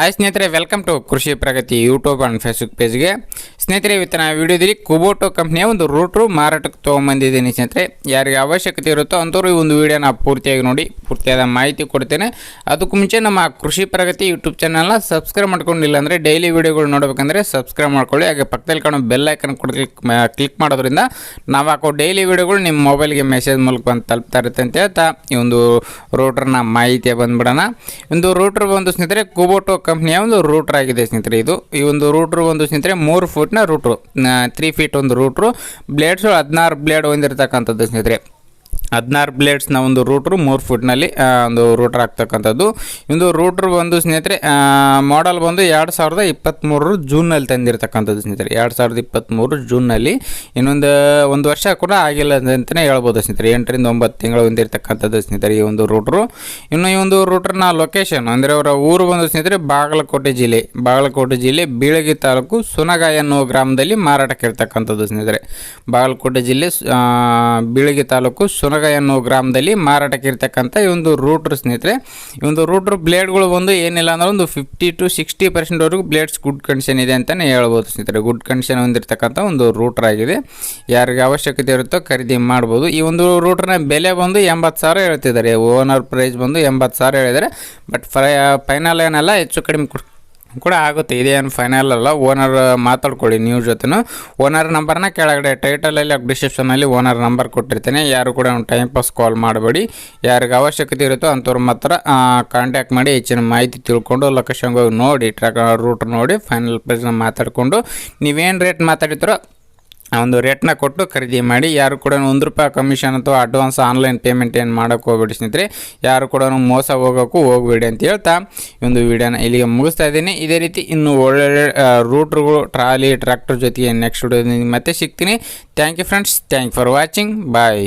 Hi ಸ್ನೇಹಿತರೆ welcome to Krishi Pragati YouTube and Facebook ಪೇಜ್ಗೆ ಸ್ನೇಹಿತರೆ ಇವತ್ತಿನ ವಿಡಿಯೋದಲ್ಲಿ ಕುಬೋಟೋ ಕಂಪ್ನಿಯ ಒಂದು ರೂಟ್ರು ಮಾರಾಟಕ್ಕೆ ತೊಗೊಂಬಂದಿದ್ದೀನಿ ಸ್ನೇಹಿತರೆ. ಯಾರಿಗೆ ಅವಶ್ಯಕತೆ ಇರುತ್ತೋ ಅಂಥವ್ರು ಈ ಒಂದು ವಿಡಿಯೋನ ಪೂರ್ತಿಯಾಗಿ ನೋಡಿ, ಪೂರ್ತಿಯಾದ ಮಾಹಿತಿ ಕೊಡ್ತೇನೆ. ಅದಕ್ಕೂ ಮುಂಚೆ ನಮ್ಮ ಕೃಷಿ ಪ್ರಗತಿ ಯೂಟ್ಯೂಬ್ ಚಾನಲ್ನ ಸಬ್ಸ್ಕ್ರೈಬ್ ಮಾಡ್ಕೊಂಡಿಲ್ಲ ಅಂದರೆ ಡೈಲಿ ವಿಡಿಯೋಗಳು ನೋಡಬೇಕಂದ್ರೆ ಸಬ್ಸ್ಕ್ರೈಬ್ ಮಾಡ್ಕೊಳ್ಳಿ. ಹಾಗೆ ಪಕ್ಕದಲ್ಲಿ ಕಾಣೋ ಬೆಲ್ ಐಕನ್ ಕೂಡ ಕ್ಲಿಕ್ ಕ್ಲಿಕ್ ಮಾಡೋದ್ರಿಂದ ನಾವು ಹಾಕೋ ಡೈಲಿ ವಿಡಿಯೋಗಳು ನಿಮ್ಮ ಮೊಬೈಲ್ಗೆ ಮೆಸೇಜ್ ಮೂಲಕ ಬಂದು ತಲುಪ್ತಾ ಇರುತ್ತೆ ಅಂತ ಹೇಳ್ತಾ ಈ ಒಂದು ರೂಟ್ರನ್ನ ಮಾಹಿತಿ ಬಂದುಬಿಡೋಣ. ಒಂದು ರೂಟ್ರ್ ಬಂದು ಸ್ನೇಹಿತರೆ ಕುಬೋಟೋ ಕಂಪ್ನಿಯ ಒಂದು ರೂಟ್ರ್ ಆಗಿದೆ ಸ್ನೇಹಿತರೆ ಇದು. ಈ ಒಂದು ರೂಟ್ರು ಒಂದು ಸ್ನೇಹಿತರೆ ಮೂರು ಫುಟ್ನ ರೂಟ್ರು ತ್ರೀ ಫೀಟ್ ಒಂದು ರೂಟ್ರು ಬ್ಲೇಡ್ಸು ಹದಿನಾರು ಬ್ಲೇಡ್ ಹೊಂದಿರತಕ್ಕಂಥದ್ದು ಸ್ನೇಹಿತರೆ. ಹದಿನಾರು ಬ್ಲೇಡ್ಸ್ನ ಒಂದು ರೂಟ್ರು ಮೂರು ಫುಟ್ನಲ್ಲಿ ಒಂದು ರೂಟ್ರ್ ಆಗ್ತಕ್ಕಂಥದ್ದು ಒಂದು ರೂಟ್ರ್ ಬಂದು ಸ್ನೇಹಿತರೆ ಮಾಡಲ್ ಬಂದು ಎರಡು ಸಾವಿರದ ಇಪ್ಪತ್ತ್ಮೂರರ ಜೂನ್ನಲ್ಲಿ ತಂದಿರತಕ್ಕಂಥದ್ದು ಸ್ನೇಹಿತರೆ. ಎರಡು ಸಾವಿರದ ಇಪ್ಪತ್ತ್ಮೂರು ಜೂನ್ನಲ್ಲಿ. ಇನ್ನೊಂದು ಒಂದು ವರ್ಷ ಕೂಡ ಆಗಿಲ್ಲ ಅಂತಲೇ ಹೇಳ್ಬೋದು ಸ್ನೇಹಿತರೆ. ಎಂಟರಿಂದ ಒಂಬತ್ತು ತಿಂಗಳು ಹೊಂದಿರತಕ್ಕಂಥದ್ದು ಸ್ನೇಹಿತರೆ ಈ ಒಂದು ರೂಟ್ರು ಇನ್ನು ಈ ಒಂದು ರೂಟ್ರನ್ನ ಲೊಕೇಶನ್ ಅಂದರೆ ಅವರ ಊರು ಬಂದು ಸ್ನೇಹಿತರೆ ಬಾಗಲಕೋಟೆ ಜಿಲ್ಲೆ. ಬಾಗಲಕೋಟೆ ಜಿಲ್ಲೆ ಬೀಳಗಿ ತಾಲೂಕು ಸುನಗಾಯ ಅನ್ನೋ ಗ್ರಾಮದಲ್ಲಿ ಮಾರಾಟಕ್ಕೆ ಇರ್ತಕ್ಕಂಥದ್ದು ಸ್ನೇಹಿತರೆ. ಬಾಗಲಕೋಟೆ ಜಿಲ್ಲೆ ಬೀಳಗಿ ತಾಲೂಕು ಸುನಗಾಯ ಎನ್ನುವ ಗ್ರಾಮದಲ್ಲಿ ಮಾರಾಟಕ್ಕೆ ಇರ್ತಕ್ಕಂಥ ಈ ಒಂದು ರೂಟ್ರ್ ಸ್ನೇಹಿತರೆ, ಈ ಒಂದು ರೂಟ್ರ್ ಬ್ಲೇಡ್ಗಳು ಬಂದು ಏನಿಲ್ಲ ಅಂದ್ರೆ ಒಂದು ಫಿಫ್ಟಿ ಟು ಸಿಕ್ಸ್ಟಿ ಪರ್ಸೆಂಟ್ವರೆಗೂ ಬ್ಲೇಡ್ಸ್ ಗುಡ್ ಕಂಡೀಷನ್ ಇದೆ ಅಂತಲೇ ಹೇಳ್ಬೋದು ಸ್ನೇಹಿತರೆ. ಗುಡ್ ಕಂಡೀಷನ್ ಹೊಂದಿರತಕ್ಕಂಥ ಒಂದು ರೂಟ್ರ್ ಆಗಿದೆ. ಯಾರಿಗೆ ಅವಶ್ಯಕತೆ ಇರುತ್ತೋ ಖರೀದಿ ಮಾಡ್ಬೋದು. ಈ ಒಂದು ರೂಟ್ರನ ಬೆಲೆ ಬಂದು ಎಂಬತ್ತು ಸಾವಿರ ಹೇಳ್ತಿದ್ದಾರೆ. ಓನರ್ ಪ್ರೈಸ್ ಬಂದು ಎಂಬತ್ತು ಸಾವಿರ ಹೇಳಿದ್ದಾರೆ. ಬಟ್ ಫೈನಲ್ ಏನಲ್ಲ ಹೆಚ್ಚು ಕಡಿಮೆ ಕೊಡ್- ಆಗುತ್ತೆ. ಇದೇನು ಫೈನಲ್ ಅಲ್ಲ. ಓನರ್ ಮಾತಾಡ್ಕೊಳ್ಳಿ ನೀವು ಜೊತೆನೂ. ಓನರ್ ನಂಬರ್ನ ಕೆಳಗಡೆ ಟೈಟಲಲ್ಲಿ ಡಿಸ್ಕ್ರಿಪ್ಷನಲ್ಲಿ ಓನರ್ ನಂಬರ್ ಕೊಟ್ಟಿರ್ತೇನೆ. ಯಾರು ಕೂಡ ಟೈಮ್ ಪಾಸ್ ಕಾಲ್ ಮಾಡಬೇಡಿ. ಯಾರಿಗೆ ಅವಶ್ಯಕತೆ ಇರುತ್ತೋ ಅಂಥವ್ರ ಮಾತ್ರ ಕಾಂಟ್ಯಾಕ್ಟ್ ಮಾಡಿ ಹೆಚ್ಚಿನ ಮಾಹಿತಿ ತಿಳ್ಕೊಂಡು ಲೊಕೇಶನ್ಗೆ ಹೋಗಿ ನೋಡಿ ಟ್ರ್ಯಾಕ್ ರೂಟ್ ನೋಡಿ ಫೈನಲ್ ಪ್ರೈಸ್ನ ಮಾತಾಡಿಕೊಂಡು ನೀವೇನು ರೇಟ್ ಮಾತಾಡಿದ್ರೋ ಒಂದು ರೇಟ್ನ ಕೊಟ್ಟು ಖರೀದಿ ಮಾಡಿ, ಯಾರು ಕೂಡ ಒಂದು ರೂಪಾಯಿ ಕಮಿಷನ್ ಅಥವಾ ಅಡ್ವಾನ್ಸ್ ಆನ್ಲೈನ್ ಪೇಮೆಂಟ್ ಏನು ಮಾಡೋಕ್ಕೆ ಹೋಗ್ಬೇಡಿ ಸ್ನೇಹಿತರೆ. ಯಾರು ಕೂಡ ಮೋಸ ಹೋಗೋಕ್ಕೂ ಹೋಗಬೇಡಿ ಅಂತ ಹೇಳ್ತಾ ಈ ಒಂದು ವಿಡಿಯೋನ ಇಲ್ಲಿಗೆ ಮುಗಿಸ್ತಾ ಇದ್ದೀನಿ. ಇದೇ ರೀತಿ ಇನ್ನು ಒಳ್ಳೊಳ್ಳೆ ರೂಟ್ರುಗಳು ಟ್ರಾಲಿ ಟ್ರ್ಯಾಕ್ಟರ್ ಜೊತೆಗೆ ನೆಕ್ಸ್ಟ್ ವಿಡಿಯೋದಲ್ಲಿ ಮತ್ತೆ ಸಿಗ್ತೀನಿ. Thank you friends thank for watching bye